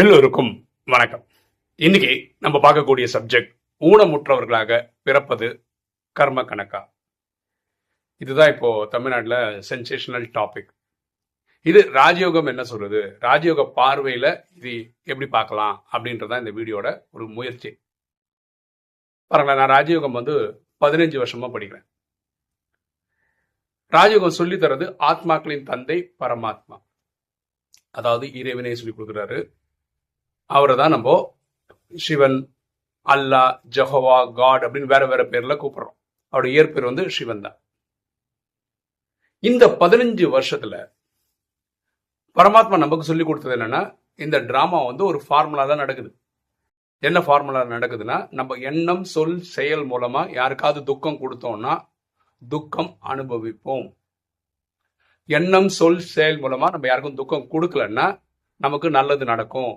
எல்லோருக்கும் வணக்கம். இன்னைக்கு நம்ம பார்க்கக்கூடிய சப்ஜெக்ட் ஊனமுற்றவர்களாக பிறப்பது கர்ம கணக்கா? இதுதான் இப்போ தமிழ்நாட்டில் சென்சேஷனல் டாபிக் இது ராஜயோகம் என்ன சொல்றது? ராஜயோக பார்வையில இது எப்படி பார்க்கலாம் அப்படின்றதான் இந்த வீடியோட ஒரு முயற்சி. பாருங்களேன் நான் ராஜயோகம் வந்து பதினஞ்சு வருஷமா படிக்கிறேன். ராஜயோகம் சொல்லி தர்றது ஆத்மாக்களின் தந்தை பரமாத்மா. அதாவது இறைவனை சொல்லி கொடுக்குறாரு. அவரை தான் நம்ம சிவன் அல்லா ஜஹோவா காட் அப்படின்னு வேற வேற பேர்ல கூப்பிடுறோம். அவருடைய இயற்பேர் வந்து சிவன் தான் இந்த பதினஞ்சு வருஷத்துல பரமாத்மா நமக்கு சொல்லி கொடுத்தது என்னன்னா இந்த டிராமா வந்து ஒரு ஃபார்முலா தான் நடக்குது. என்ன ஃபார்முலா நடக்குதுன்னா நம்ம எண்ணம் சொல் செயல் மூலமா யாருக்காவது துக்கம் கொடுத்தோம்னா துக்கம் அனுபவிப்போம். எண்ணம் சொல் செயல் மூலமா நம்ம யாருக்கும் துக்கம் கொடுக்கலன்னா நமக்கு நல்லது நடக்கும்.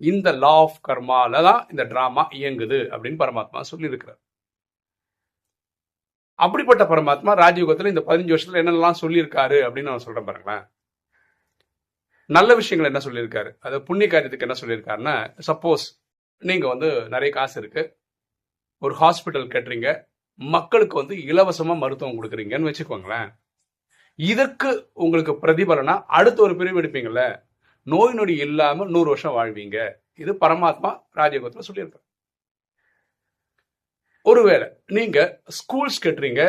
இந்த லா ஆஃப் கர்மால தான் இந்த டிராமா இயங்குது அப்படின்னு பரமாத்மா சொல்லியிருக்கிறார். அப்படிப்பட்ட பரமாத்மா ராஜயோகத்தில் இந்த பதினஞ்சு வருஷத்துல என்னெல்லாம் சொல்லியிருக்காரு அப்படின்னு நான் சொல்றேன் பாருங்களேன். நல்ல விஷயங்கள் என்ன சொல்லியிருக்காரு? அது புண்ணிய காரியத்துக்கு என்ன சொல்லியிருக்காருன்னா சப்போஸ் நீங்க வந்து நிறைய காசு இருக்கு. ஒரு ஹாஸ்பிட்டல் கட்டுறீங்க. மக்களுக்கு வந்து இலவசமா மருத்துவம் கொடுக்குறீங்கன்னு வச்சுக்கோங்களேன். இதற்கு உங்களுக்கு பிரதிபலனா அடுத்த ஒரு பிரிவு எடுப்பீங்கல்ல? நோய் நொடி இல்லாமல் நூறு வருஷம் வாழ்வீங்க. இது பரமாத்மா ராஜயோகத்தில் சொல்லியிருக்காரு ஒருவேளை நீங்க ஸ்கூல்ஸ் கட்டுறீங்க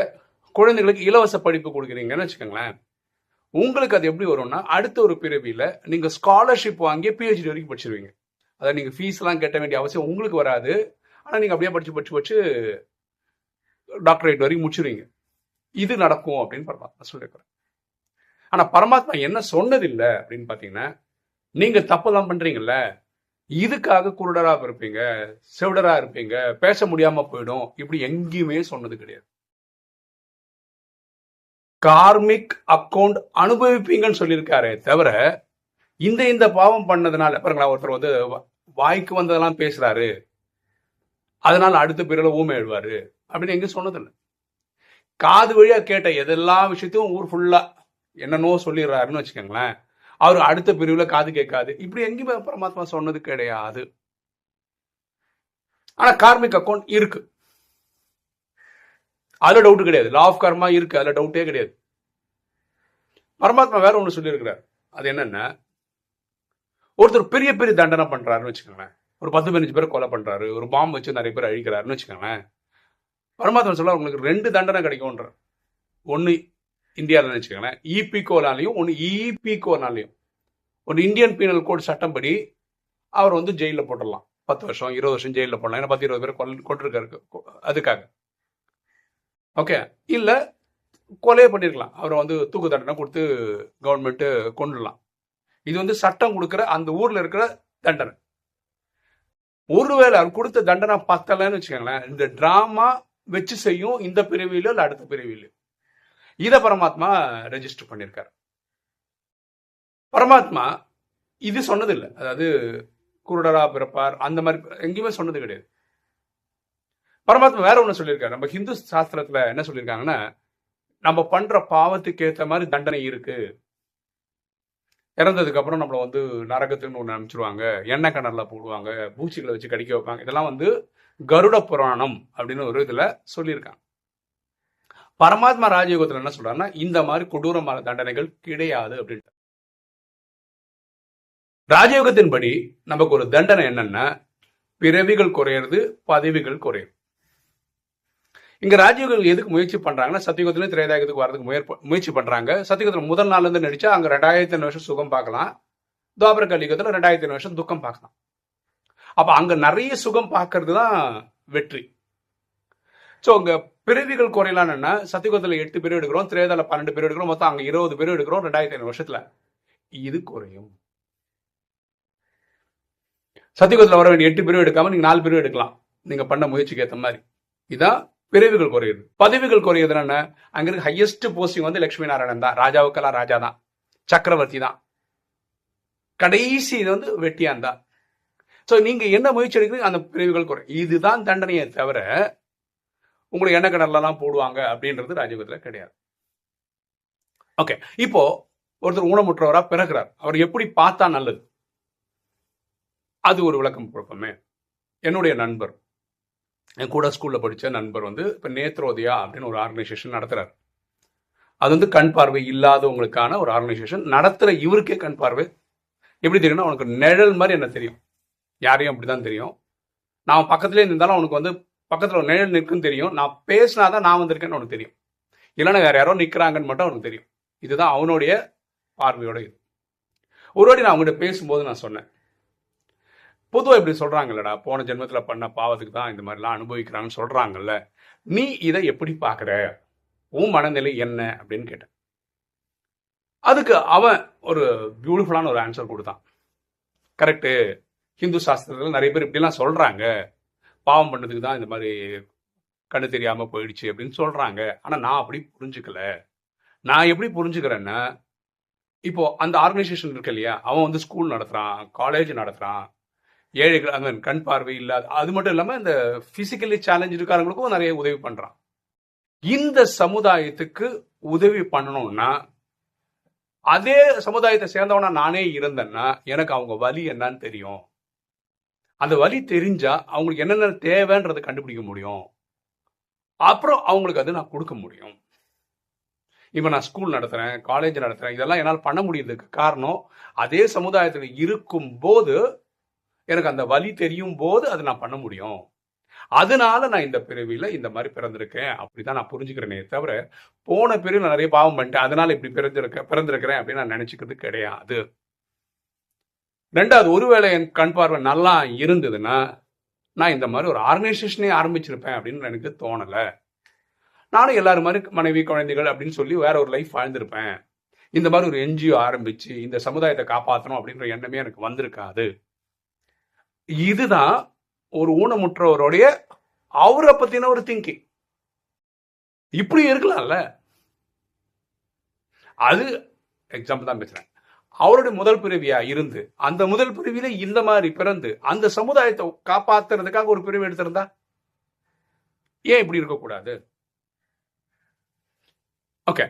குழந்தைகளுக்கு இலவச படிப்பு கொடுக்குறீங்கன்னு வச்சுக்கோங்களேன் உங்களுக்கு அது எப்படி வரும்னா அடுத்த ஒரு பிறவியில நீங்க ஸ்காலர்ஷிப் வாங்கி பிஹெச்டி வரைக்கும் படிச்சிருவீங்க. அதாவது நீங்க ஃபீஸ் எல்லாம் கட்ட வேண்டிய அவசியம் உங்களுக்கு வராது. ஆனா நீங்க அப்படியே படிச்சு படிச்சு படிச்சு டாக்டரேட் வரைக்கும் முடிச்சிருவீங்க. இது நடக்கும் அப்படின்னு பரமாத்மா சொல்லியிருக்கிறேன் ஆனா பரமாத்மா என்ன சொன்னதில்லை அப்படின்னு பாத்தீங்கன்னா நீங்க தப்பெல்லாம் பண்றீங்கல்ல? இதுக்காக குருடரா இருப்பீங்க செவிடரா இருப்பீங்க பேச முடியாம போயிடும். இப்படி எங்கேயுமே சொன்னது கிடையாது. கார்மிக் அக்கவுண்ட் அனுபவிப்பீங்கன்னு சொல்லியிருக்காரே தவிர இந்த இந்த பாவம் பண்ணதுனால பாருங்களா ஒருத்தர் வந்து வாய்க்கு வந்ததெல்லாம் பேசுறாரு. அதனால அடுத்த பிறகு ஊமை எழுவாரு அப்படின்னு எங்க சொன்னதில்லை. காது வழியா கேட்ட எதெல்லாம் விஷயத்தையும் ஊர் ஃபுல்லா என்னென்னோ சொல்லிடுறாருன்னு வச்சுக்கோங்களேன். அவர் அடுத்த பிரிவுல காது கேட்காது. இப்படி எங்கேயுமே பரமாத்மா சொன்னது கிடையாது. ஆனா கார்மிக் அக்கௌண்ட் இருக்கு. அதுல டவுட் கிடையாது. லா ஆஃப் கர்மா இருக்கு. அதுல டவுட்டே கிடையாது. பரமாத்மா வேற ஒண்ணு சொல்லியிருக்கிறார். அது என்னன்னா ஒருத்தர் பெரிய பெரிய தண்டனை பண்றாருன்னு வச்சுக்கோங்களேன். ஒரு பத்து பதினஞ்சு பேர் கொலை பண்றாரு. ஒரு பாம்பு வச்சு நிறைய பேர் அழிக்கிறாருன்னு வச்சுக்கோங்களேன். பரமாத்மா சொல்ல உங்களுக்கு ரெண்டு தண்டனை கிடைக்கும்ன்ற ஒன்னு இந்தியாவில் வச்சுக்கோங்களேன். இபிகோனாலையும் ஒன்று இபிகோனாலையும் ஒரு இந்தியன் பீனல் கோட் சட்டம்படி அவர் வந்து ஜெயிலில் போட்டுடலாம். பத்து வருஷம் இருபது வருஷம் ஜெயிலில் போடலாம். ஏன்னா பத்து இருபது பேர் கொல் கொண்டிருக்காரு அதுக்காக. ஓகே இல்லை கொலையே பண்ணியிருக்கலாம் அவரை வந்து தூக்கு தண்டனை கொடுத்து கவர்மெண்ட்டு கொண்டுடலாம் இது வந்து சட்டம் கொடுக்குற அந்த ஊரில் இருக்கிற தண்டனை. ஒருவேளை அவர் கொடுத்த தண்டனை பத்தலைன்னு வச்சுக்கோங்களேன். இந்த ட்ராமா வச்சு செய்யும் இந்த பிரிவிலோ இல்லை அடுத்த பிரிவிலோ இத பரமாத்மா ரெஜிஸ்டர் பண்ணியிருக்கார் பரமாத்மா இது சொன்னதில்லை. அதாவது குருடரா பிறப்பார் அந்த மாதிரி எங்கேயுமே சொன்னது கிடையாது. பரமாத்மா வேற ஒண்ணு சொல்லியிருக்காரு. நம்ம ஹிந்து சாஸ்திரத்துல என்ன சொல்லியிருக்காங்கன்னா நம்ம பண்ற பாவத்துக்கு ஏத்த மாதிரி தண்டனை இருக்கு. இறந்ததுக்கு அப்புறம் நம்மளை வந்து நரகத்துன்னு ஒன்று அனுப்பிச்சிருவாங்க. எண்ணெய் கிணறுல போடுவாங்க. பூச்சிகளை வச்சு கடிக்க வைப்பாங்க. இதெல்லாம் வந்து கருட புராணம் அப்படின்னு ஒரு இதுல சொல்லியிருக்காங்க. பரமாத்மா ராஜயோகத்தில் என்ன சொல்றாருன்னா இந்த மாதிரி கொடூரமான தண்டனைகள் கிடையாது அப்படின்ட்டு. ராஜயோகத்தின்படி நமக்கு ஒரு தண்டனை என்னன்னா பிறவிகள் குறையிறது பதவிகள் குறையுது இங்க ராஜயோகம் எதுக்கு முயற்சி பண்றாங்கன்னா சத்தியுகத்திலும் திரேதாயகத்துக்கு வரதுக்கு முயற்ப முயற்சி பண்றாங்க. சத்தியுகத்துல முதல் நாள்ல இருந்து நடிச்சா அங்க ரெண்டாயிரத்தி ஐநூறு வருஷம் சுகம் பார்க்கலாம். துவாபர கலியுகத்துல ரெண்டாயிரத்தி ஐநூறு வருஷம் துக்கம் பார்க்கலாம். அப்ப அங்க நிறைய சுகம் பார்க்கறது தான் வெற்றி. ஸோ அங்க பிறவிகள் குறையலாம்னா சத்தியுகத்துல எட்டு பேர் எடுக்கிறோம் திரேதால பன்னெண்டு பேர் எடுக்கிறோம் மொத்தம் அங்க இருபது பேர் எடுக்கிறோம் ரெண்டாயிரத்தி ஐநூறு வருஷத்துல. இது குறையும். சத்தியுகத்துல வர வேண்டிய எட்டு பேரும் எடுக்காம நீங்க நாலு பேரும் எடுக்கலாம். நீங்க பண்ண முயற்சிக்கு ஏத்த மாதிரி. இதான் பிறவிகள் குறையுது. பதவிகள் குறையுது என்ன அங்க இருக்க ஹையஸ்ட் போஸ்டிங் வந்து லட்சுமி நாராயணன் தான். ராஜாவுக்கெல்லாம் ராஜா தான். சக்கரவர்த்தி தான். கடைசி இது வந்து வெட்டியான் தான். ஸோ நீங்க என்ன முயற்சி எடுக்கிறீங்க அந்த பிரிவுகள் குறை. இதுதான் தண்டனையை தவிர உங்களுக்கு எண்ணெய் கிணறுலாம் போடுவாங்க அப்படின்றது ராஜயோகத்தில் கிடையாது. ஓகே இப்போ ஒருத்தர் ஊனமுற்றவராக பிறகுறார். அவர் எப்படி பார்த்தா நல்லது? அது ஒரு விளக்கம் குழப்பமே என்னுடைய நண்பர். என் கூட ஸ்கூலில் படித்த நண்பர் வந்து இப்போ நேத்ரோதயா அப்படின்னு ஒரு ஆர்கனைசேஷன் நடத்துகிறார் அது வந்து கண் பார்வை இல்லாதவங்களுக்கான ஒரு ஆர்கனைசேஷன் நடத்துகிற இவருக்கே கண் பார்வை. எப்படி தெரியும்னா அவனுக்கு நிழல் மாதிரி என்ன தெரியும்? யாரையும் அப்படி தான் தெரியும். நான் பக்கத்துலேயே இருந்தாலும் அவனுக்கு வந்து பக்கத்தில் ஒரு நிழல் நிற்குன்னு தெரியும். நான் பேசினா தான் நான் வந்திருக்கேன்னு உனக்கு தெரியும். இல்லைன்னா வேற யாரோ நிற்கிறாங்கன்னு மட்டும் அவனுக்கு தெரியும். இதுதான் அவனுடைய பார்வையோட இது. ஒரு வாட்டி நான் அவங்ககிட்ட பேசும்போது நான் சொன்னேன். பொதுவாக இப்படி சொல்கிறாங்கல்லடா போன ஜென்மத்தில் பண்ண பாவத்துக்கு தான் இந்த மாதிரிலாம் அனுபவிக்கிறாங்கன்னு சொல்கிறாங்கல்ல நீ இதை எப்படி பார்க்குற? உன் மனநிலை என்ன? அப்படின்னு கேட்டேன். அதுக்கு அவன் ஒரு பியூட்டிஃபுல்லான ஒரு ஆன்சர் கொடுத்தான். கரெக்டு ஹிந்து சாஸ்திரத்தில் நிறைய பேர் இப்படிலாம் சொல்கிறாங்க பாவம் பண்ணதுக்கு தான் இந்த மாதிரி கண்ணு தெரியாமல் போயிடுச்சு அப்படின்னு சொல்கிறாங்க ஆனால் நான் அப்படி புரிஞ்சுக்கல. நான் எப்படி புரிஞ்சுக்கிறேன்னா இப்போ அந்த ஆர்கனைசேஷன் இருக்கு இல்லையா? அவன் வந்து ஸ்கூல் நடத்துகிறான் காலேஜ் நடத்துகிறான் ஏழைகள் அந்த கண் பார்வை இல்லாத அது மட்டும் இல்லாமல் இந்த ஃபிசிக்கலி சேலஞ்ச் இருக்காரங்களுக்கும் நிறைய உதவி பண்ணுறான் இந்த சமுதாயத்துக்கு உதவி பண்ணணும்னா அதே சமுதாயத்தை சேர்ந்தவனா நானே இருந்தேன்னா எனக்கு அவங்க வலி என்னன்னு தெரியும். அந்த வழி தெரிஞ்சா அவங்களுக்கு என்னென்ன தேவைன்றதை கண்டுபிடிக்க முடியும். அப்புறம் அவங்களுக்கு அது நான் கொடுக்க முடியும். இப்போ நான் ஸ்கூல் நடத்துகிறேன் காலேஜ் நடத்துகிறேன் இதெல்லாம் என்னால் பண்ண முடியறதுக்கு காரணம் அதே சமுதாயத்தில் இருக்கும் போது எனக்கு அந்த வழி தெரியும் போது அதை நான் பண்ண முடியும். அதனால நான் இந்த பிறவியில் இந்த மாதிரி பிறந்திருக்கேன். அப்படிதான் நான் புரிஞ்சுக்கிறேனே தவிர போன பிறகு நான் நிறைய பாவம் பண்ணிட்டேன். அதனால இப்படி பிறந்திருக்க பிறந்திருக்கிறேன் அப்படின்னு நான் நினச்சிக்கிறது கிடையாது. ரெண்டாவது ஒருவேளை என் கண் பார்வை நல்லா இருந்ததுன்னா நான் இந்த மாதிரி ஒரு ஆர்கனைசேஷனே ஆரம்பிச்சிருப்பேன் அப்படின்னு எனக்கு தோணலை. நானும் எல்லாரும் மாதிரி மனைவி குழந்தைகள் அப்படின்னு சொல்லி வேற ஒரு லைஃப் வாழ்ந்திருப்பேன். இந்த மாதிரி ஒரு என்ஜிஓ ஆரம்பிச்சு இந்த சமுதாயத்தை காப்பாற்றணும் அப்படின்ற எண்ணமே எனக்கு வந்திருக்காது. இதுதான் ஒரு ஊனமுற்றவருடைய அவரை பத்தின ஒரு திங்கிங் இப்படி இருக்கலாம்ல. அது எக்ஸாம்பிள் தான் பேசுறேன். அவருடைய முதல் பிறவியா இருந்து அந்த முதல் பிறவியில இந்த மாதிரி பிறந்து அந்த சமுதாயத்தை காப்பாத்துறதுக்காக ஒரு பிரிவு எடுத்திருந்தா? ஏன் இப்படி இருக்கக்கூடாது? ஓகே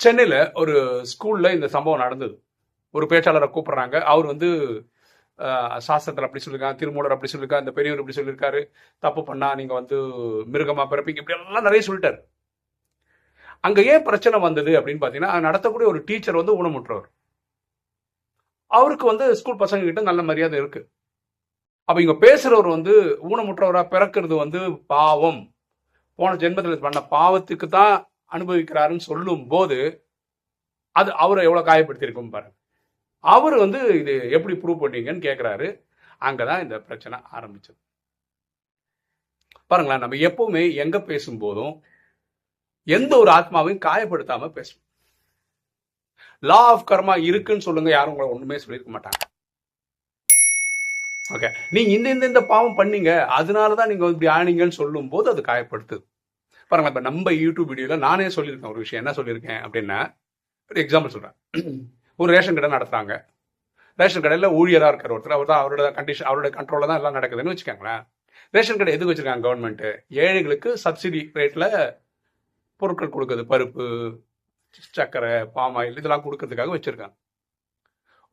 சென்னையில ஒரு ஸ்கூல்ல இந்த சம்பவம் நடந்தது. ஒரு பேச்சாளரை கூப்பிடுறாங்க. அவர் வந்து சாஸ்திரத்தில் அப்படி சொல்லியிருக்காங்க திருமூலர் அப்படி சொல்லியிருக்காரு இந்த பெரியவர் இப்படி சொல்லியிருக்காரு தப்பு பண்ணா நீங்க வந்து மிருகமா பிறப்பீங்க இப்படி எல்லாம் நிறைய சொல்லிட்டாரு. அங்க ஏன் பிரச்சனை வந்தது அப்படின்னு பாத்தீங்கன்னா நடத்தக்கூடிய ஒரு டீச்சர் வந்து ஊனமுற்றவர். அவருக்கு வந்து ஸ்கூல் பசங்க கிட்ட நல்ல மரியாதை இருக்கு. அப்ப இங்க பேசுறவர் வந்து ஊனமுற்றவரா பிறக்கிறது வந்து பாவம். போன ஜென்மத்தில் பண்ண பாவத்துக்கு தான் அனுபவிக்கிறாருன்னு சொல்லும் போது அது அவரை எவ்வளவு காயப்படுத்தியிருக்கும் பாருங்க. அவர் வந்து இது எப்படி ப்ரூவ் பண்ணீங்கன்னு கேட்குறாரு அங்கதான் இந்த பிரச்சனை ஆரம்பிச்சது. பாருங்களேன் நம்ம எப்பவுமே எங்க பேசும்போதும் எந்த ஒரு ஆத்மாவையும் காயப்படுத்தாம பேசணும் லா ஆஃப் கர்மா இருக்குன்னு சொல்லுங்க யாரும் உங்களை ஒண்ணுமே சொல்லியிருக்க மாட்டாங்க. ஓகே நீங்க இந்த இந்த இந்த பாவம் பண்ணீங்க அதனாலதான் நீங்க இப்படி ஆனீங்கன்னு சொல்லும் போது அது காயப்படுத்துது பாருங்க இப்ப நம்ம யூடியூப் வீடியோல நானே சொல்லியிருக்கேன் ஒரு விஷயம். என்ன சொல்லியிருக்கேன் அப்படின்னா ஒரு எக்ஸாம்பிள் சொல்றேன். ஒரு ரேஷன் கடை நடத்துறாங்க. ரேஷன் கடையில் ஊழியராக இருக்கிற ஒருத்தர். அவர் தான் அவரோட கண்டிஷன் அவரோட கண்ட்ரோலில் தான் எல்லாம் நடக்குதுன்னு வச்சுக்கோங்களேன். ரேஷன் கடை எதுக்கு வச்சிருக்காங்க கவர்மெண்ட் ஏழைகளுக்கு சப்சிடி ரேட்ல பொருட்கள் கொடுக்குது பருப்பு சர்க்கரை பாம் ஆயில் இதெல்லாம் கொடுக்கறதுக்காக வச்சுருக்காங்க.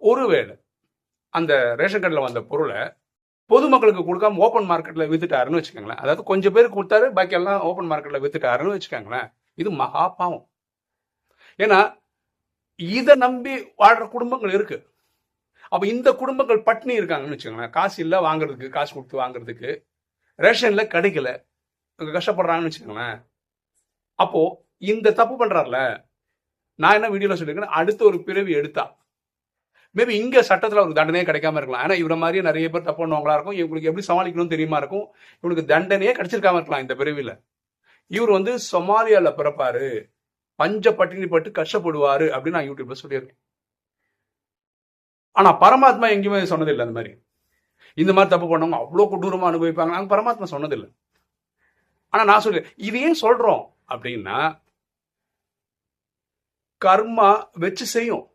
ஒருவேளை அந்த ரேஷன் கடையில் வந்த பொருளை பொதுமக்களுக்கு கொடுக்காம ஓப்பன் மார்க்கெட்டில் வித்துட்டாருன்னு வச்சுக்கோங்களேன். அதாவது கொஞ்சம் பேர் கொடுத்தாரு பாக்கி எல்லாம் ஓப்பன் மார்க்கெட்டில் வித்துட்டாருன்னு வச்சுக்கோங்களேன். இது மகா பாவம். ஏன்னா இதை நம்பி வாழ்கிற குடும்பங்கள் இருக்குது அப்போ இந்த குடும்பங்கள் பட்னி இருக்காங்கன்னு வச்சுக்கோங்களேன். காசு இல்லை வாங்குறதுக்கு காசு கொடுத்து வாங்குறதுக்கு ரேஷனில் கிடைக்கல. கஷ்டப்படுறாங்கன்னு வச்சுக்கோங்களேன். அப்போது இந்த தப்பு பண்ணுறாருல நான் என்ன வீடியோல சொல்லியிருக்கேன் அடுத்த ஒரு பிறவி எடுத்தா மேபி இங்க சட்டத்துல ஒரு தண்டனையே கிடைக்காம இருக்கலாம். ஏன்னா இவரை மாதிரியே நிறைய பேர் தப்பு பண்ணுவாங்களா இருக்கும். இவங்களுக்கு எப்படி சமாளிக்கணும்னு தெரியுமா இருக்கும். இவனுக்கு தண்டனையே கிடைச்சிருக்காம இருக்கலாம் இந்த பிறவியில. இவர் வந்து சொமாலியால பிறப்பாரு. பஞ்ச பட்டினி பட்டு கஷ்டப்படுவாரு அப்படின்னு நான் யூடியூப்ல சொல்லியிருக்கேன். ஆனா பரமாத்மா எங்கேயுமே சொன்னதில்லை அந்த மாதிரி. இந்த மாதிரி தப்பு பண்ணவங்க அவ்வளோ கொடூரமா அனுபவிப்பாங்க. நாங்க பரமாத்மா சொன்னதில்லை. ஆனா நான் சொல்றேன் இது ஏன் சொல்றோம் அப்படின்னா கர்மா வச்சு செய்யும்.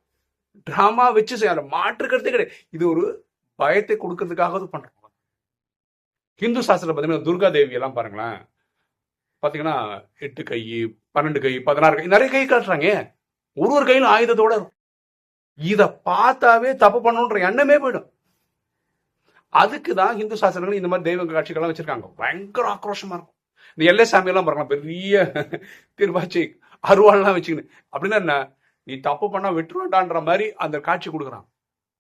டிராமா வச்சு செய்யும். அதை மாற்றுக்கிறதே கிடையாது. இது ஒரு பயத்தை கொடுக்கறதுக்காக இது பண்றோம். ஹிந்து சாஸ்திரத்தில் பார்த்தீங்கன்னா துர்கா தேவி எல்லாம் பாருங்களேன். பார்த்தீங்கன்னா எட்டு கை பன்னெண்டு கை பதினாறு கை நிறைய கை காட்டுறாங்க. ஒரு ஒரு கையிலும் ஆயுதத்தோட இருக்கும். இதை பார்த்தாவே தப்பு பண்ணணுன்ற எண்ணமே போயிடும். அதுக்கு தான் ஹிந்து சாஸ்திரங்கள் இந்த மாதிரி தெய்வ காட்சிகள்லாம் வச்சிருக்காங்க. பயங்கர ஆக்ரோஷமா இருக்கும். இந்த எல்லை சாமியெல்லாம் பாருங்களா பெரிய திருவாச்சி அருவாள்லாம் வச்சுக்கின்னு அப்படின்னா என்ன? நீ தப்பு பண்ணா விட்டுருவாண்டான்ற மாதிரி அந்த காட்சி கொடுக்குறான்.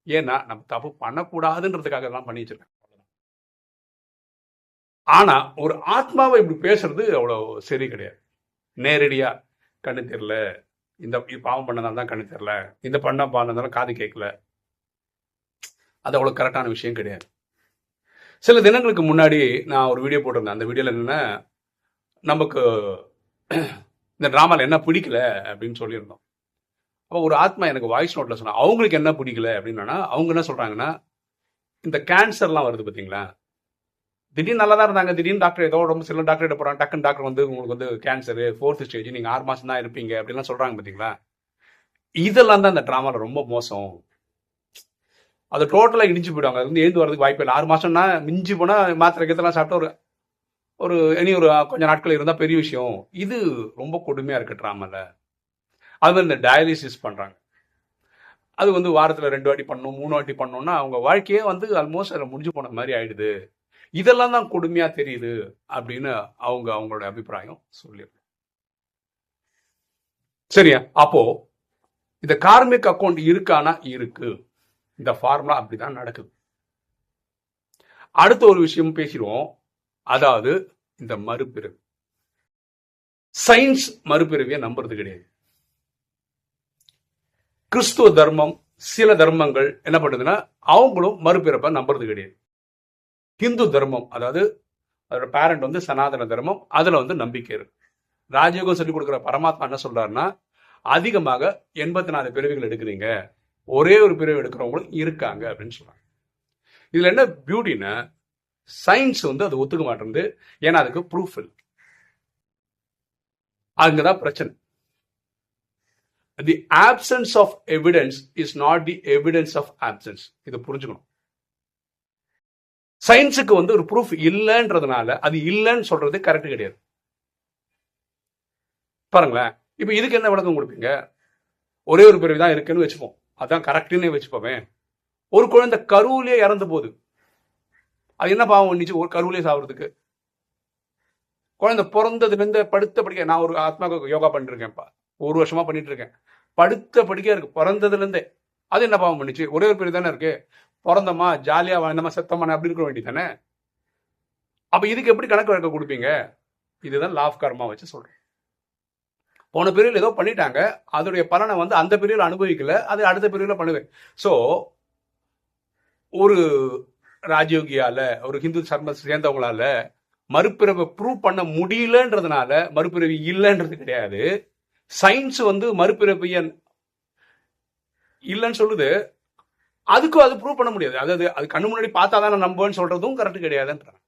ஏன்னா நம்ம தப்பு பண்ணக்கூடாதுன்றதுக்காக எல்லாம் பண்ணி வச்சிருக்கேன் ஆனா ஒரு ஆத்மாவை இப்படி பேசுறது அவ்வளோ சரி கிடையாது. நேரடியா கண்ணு தெரியல. இந்த பாவம் பண்ணதால தான் கண்ணு தெரியல. இந்த பண்ண பண்ணதால காது கேட்கல. அது அவ்வளோ கரெக்டான விஷயம் கிடையாது. சில தினங்களுக்கு முன்னாடி நான் ஒரு வீடியோ போட்டிருந்தேன். அந்த வீடியோவில் என்னென்னா நமக்கு இந்த ட்ராமாவில் என்ன பிடிக்கல அப்படின்னு சொல்லியிருந்தோம். அப்போ ஒரு ஆத்மா எனக்கு வாய்ஸ் நோட்டில் சொன்னால் அவங்களுக்கு என்ன பிடிக்கல? அப்படின்னா அவங்க என்ன சொல்கிறாங்கன்னா இந்த கேன்சர்லாம் வருது பார்த்தீங்களா திடீர்னு நல்லா தான் இருந்தாங்க. திடீர்னு டாக்டர் ஏதோ உடம்பு சில டாக்டர் கிட்ட போகிறாங்க டக்குன்னு டாக்டர் வந்து உங்களுக்கு வந்து கேன்சர் ஃபோர்த் ஸ்டேஜ் நீங்கள் ஆறு மாதம் தான் இருப்பீங்க. அப்படிலாம் சொல்கிறாங்க பார்த்தீங்களா இதெல்லாம் தான் இந்த ட்ராமாவில் ரொம்ப மோசம். அது டோட்டலாக இடிஞ்சு போயிடுவாங்க. அது வந்து எழுந்து வரதுக்கு வாய்ப்பு இல்லை. ஆறு மாதம்னா மிஞ்சி போனால் மாத்திரை கீத்தெல்லாம் சாப்பிட்டா ஒரு ஒரு இனி ஒரு கொஞ்சம் நாட்கள் இருந்தால் பெரிய விஷயம். இது ரொம்ப கொடுமையாக இருக்கு ட்ராமால அது இந்த டயாலிசிஸ் பண்றாங்க. அது வந்து வாரத்தில் ரெண்டு வாட்டி பண்ணணும் மூணு வாட்டி பண்ணணும்னா அவங்க வாழ்க்கையே வந்து ஆல்மோஸ்ட் அதில் முடிஞ்சு போன மாதிரி ஆயிடுது. இதெல்லாம் தான் கொடுமையாக தெரியுது அப்படின்னு அவங்க அவங்களோட அபிப்பிராயம் சொல்லியிருக்காங்க சரியா? அப்போ இந்த கார்மிக் அக்கௌண்ட் இருக்கானா? இருக்கு. இந்த ஃபார்முலா அப்படிதான் நடக்குது. அடுத்த ஒரு விஷயம் பேசிடுவோம். அதாவது இந்த மறுபிறவி. சயின்ஸ் மறுபிறவியை நம்புறது கிடையாது. கிறிஸ்துவ தர்மம் சில தர்மங்கள் என்ன பண்ணுதுன்னா அவங்களும் மறுபிறப்பை நம்புறது கிடையாது. ஹிந்து தர்மம் அதாவது அதோட பேரண்ட் வந்து சனாதன தர்மம் அதுல வந்து நம்பிக்கை இருக்கு. ராஜயோகம் சொல்லி கொடுக்குற பரமாத்மா என்ன சொல்றாருன்னா அதிகமாக எண்பத்தி நாலு பிறவிகள் எடுக்கிறீங்க ஒரே ஒரு பிறவி எடுக்கிறவங்களும் இருக்காங்க அப்படின்னு சொல்றாங்க. இதுல என்ன பியூட்டின்னா சயின்ஸ் வந்து அது ஒத்துக்க மாட்டேங்குது. ஏன்னா அதுக்கு ப்ரூஃப் இல்லை. அங்கதான் பிரச்சனை. The absence of evidence is not the evidence of absence இதை புரிஞ்சுக்கணும். சயின்ஸுக்கு வந்து ஒரு ப்ரூஃப் இல்லைன்றதுனால அது இல்லைன்னு சொல்றது கரெக்ட் கிடையாது. பாருங்களேன். இப்ப இதுக்கு என்ன விளக்கம் கொடுப்பீங்க? ஒரே ஒரு பிறவி தான் இருக்குன்னு வச்சுப்போம். அதான் கரெக்டுன்னு வச்சுப்போமே. ஒரு குழந்தை கருவிலே இறந்து போகுது. அது என்ன பாவம் பண்ணிச்சு ஒரு கருவிலே சாப்பிட்றதுக்கு குழந்தை பிறந்ததுலேருந்து படுத்த படிக்க நான் ஒரு ஆத்மா யோகா பண்ணிருக்கேன்ப்பா ஒரு வருஷமா பண்ணிட்டு இருக்கேன் படுத்த படிக்க இருக்கு பிறந்ததுலேருந்தே. அது என்ன பாவம் பண்ணிச்சு? ஒரே ஒரு பிறவி தானே இருக்கு. பிறந்தமா ஜாலியா வாழ்ந்தமா செத்தமான அப்படி இருக்க வேண்டியதானே அப்ப இதுக்கு எப்படி கணக்கு வழக்க கொடுப்பீங்க? இதுதான் லாஃப் கர்மா வச்சு சொல்றேன். போன பிரிவில் ஏதோ பண்ணிட்டாங்க. அதோடைய பலனை வந்து அந்த பிரிவில் அனுபவிக்கல. அது அடுத்த பிரிவில் பண்ணுவேன். ஸோ ஒரு ராஜயோகியால ஒரு ஹிந்து சர்ம சேர்ந்தவங்களால மறுபிறவை ப்ரூவ் பண்ண முடியலன்றதுனால மறுபிறவி இல்லைன்றது கிடையாது. சயின்ஸ் வந்து மறுபிறவிய இல்லைன்னு சொல்லுது. அதுக்கும் அது ப்ரூவ் பண்ண முடியாது. அதாவது அது கண்ணு முன்னாடி பார்த்தா தான் நம்புவேன்னு சொல்றதும் கரெக்ட் கிடையாதுன்றான்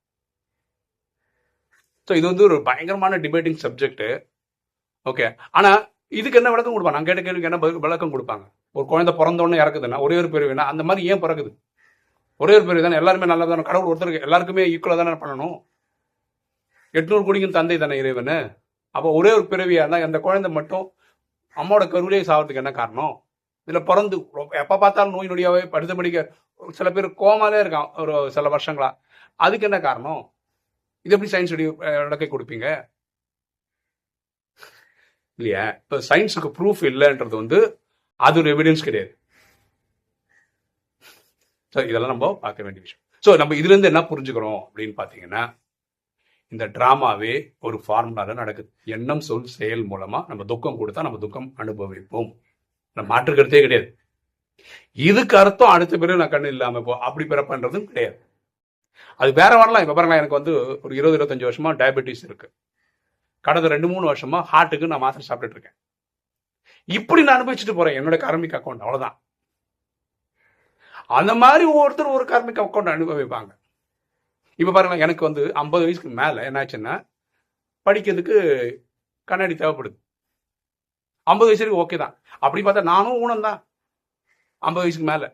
ஸோ இது வந்து ஒரு பயங்கரமான டிபேட்டிங் சப்ஜெக்ட் ஓகே ஆனா இதுக்கு என்ன விளக்கம் கொடுப்பாங்க? நான் கேட்ட கேள்விக்கு என்ன விளக்கம் கொடுப்பாங்க? ஒரு குழந்தை பிறந்தோடனே இறக்குதுன்னா ஒரே ஒரு பிரிவுனா அந்த மாதிரி ஏன் பிறகுது ஒரே ஒரு பிரிவு தானே எல்லாருமே நல்லா தானே. கடவுள் ஒருத்தருக்கு எல்லாருக்குமே ஈக்குவலாக தானே பண்ணணும். எட்நூறு கோடிக்கும் தந்தை தானே இறைவன். அப்போ ஒரே ஒரு பிறவியாக இருந்தால் அந்த குழந்தை மட்டும் அம்மாவோட கருவிலே சாவறதுக்கு என்ன காரணம்? இதில் பிறந்து எப்போ பார்த்தாலும் நோய் நொடியாகவே படுத்த படிக்க சில பேர் கோமாலே இருக்கான் ஒரு சில வருஷங்களா. அதுக்கு என்ன காரணம்? இது எப்படி சயின்ஸ் விளக்கை கொடுப்பீங்க? இல்லையா? இப்போ சயின்ஸுக்கு ப்ரூஃப் இல்லைன்றது வந்து அது ஒரு எவிடன்ஸ் கிடையாது. ஸோ இதெல்லாம் நம்ம பார்க்க வேண்டிய விஷயம். ஸோ நம்ம இதுல இருந்து என்ன புரிஞ்சுக்கிறோம் அப்படின்னு பார்த்தீங்கன்னா இந்த ட்ராமாவே ஒரு ஃபார்முலாவில் நடக்குது. எண்ணம் சொல் செயல் மூலமா நம்ம துக்கம் கொடுத்தா நம்ம துக்கம் அனுபவிப்போம். நம்ம மாற்றுக்கிறதே கிடையாது. இதுக்கு அர்த்தம் அடுத்த பிறகு நான் கண்ணு இல்லாமல் போ அப்படி பிறப்பன்றதும் கிடையாது. அது வேற வரலாம் இப்போ பாருங்களேன் எனக்கு வந்து ஒரு இருபது இருபத்தஞ்சு வருஷமா டயபெட்டிஸ் இருக்கு. கடந்த ரெண்டு மூணு வருஷமா ஹார்ட்டுக்கு நான் மாத்திரை சாப்பிட்டுட்டு இருக்கேன். இப்படி நான் அனுபவிச்சுட்டு போறேன். என்னோட கார்மிக் அக்கௌண்ட் அவ்வளோதான் அந்த மாதிரி ஒவ்வொருத்தர் ஒரு கார்மிக் அக்கௌண்ட் அனுபவிப்பாங்க இப்போ பாருங்கள் எனக்கு வந்து ஐம்பது வயசுக்கு மேலே என்னாச்சுன்னா படிக்கிறதுக்கு கண்ணாடி தேவைப்படுது. ஐம்பது வயசு வரைக்கும் ஓகே தான். அப்படி பார்த்தா நானும் ஊனம் தான். ஐம்பது வயசுக்கு மேலே.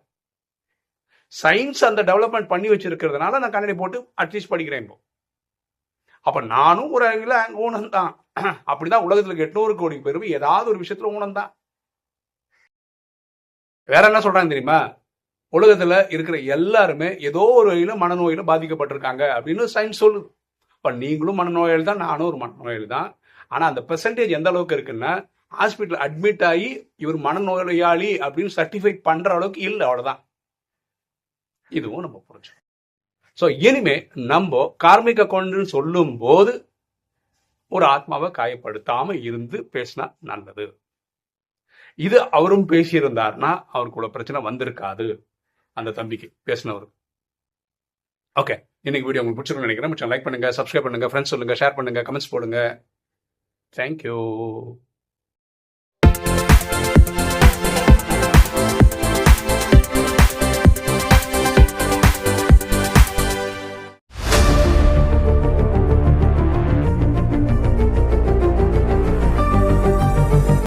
சயின்ஸ் அந்த டெவலப்மெண்ட் பண்ணி வச்சிருக்கிறதுனால நான் கண்ணாடி போட்டு அட்லீஸ்ட் படிக்கிறேன் இப்போ. அப்போ நானும் ஒரு அங்கில ஊனம் தான். அப்படிதான் உலகத்துல எட்நூறு கோடி பேரும் ஏதாவது ஒரு விஷயத்துல ஊனம் தான். வேற என்ன சொல்றாங்க தெரியுமா? உலகத்தில் இருக்கிற எல்லாருமே ஏதோ ஒரு வகையில் மனநோயில் பாதிக்கப்பட்டிருக்காங்க அப்படின்னு சயின்ஸ் சொல்லுது. இப்போ நீங்களும் மனநோயாளி தான் நானும் ஒரு மனநோயாளி தான். ஆனால் அந்த பெர்சன்டேஜ் எந்த அளவுக்கு இருக்குன்னா ஹாஸ்பிட்டல் அட்மிட் ஆகி இவர் மனநோயாளி அப்படின்னு சர்டிஃபை பண்ணுற அளவுக்கு இல்லை அவ்வளோதான் இதுவும் நம்ம புரிஞ்சோம் ஸோ இனிமே நம்ம கார்மிக கொண்டுன்னு சொல்லும் போது ஒரு ஆத்மாவை காயப்படுத்தாம இருந்து பேசினா நல்லது. இது அவரும் பேசியிருந்தார்னா அவருக்குள்ள பிரச்சனை வந்திருக்காது. அந்த தம்பிக்கு பேசினவர். ஓகே இன்னைக்கு வீடியோ உங்களுக்கு பிடிச்சிருக்கும்னு நினைக்கிறேன். லைக் பண்ணுங்க சப்ஸ்கிரைப் பண்ணுங்க ஃப்ரெண்ட்ஸ் சொல்லுங்க ஷேர் பண்ணுங்க கமெண்ட்ஸ் போடுங்க. தேங்க்யூ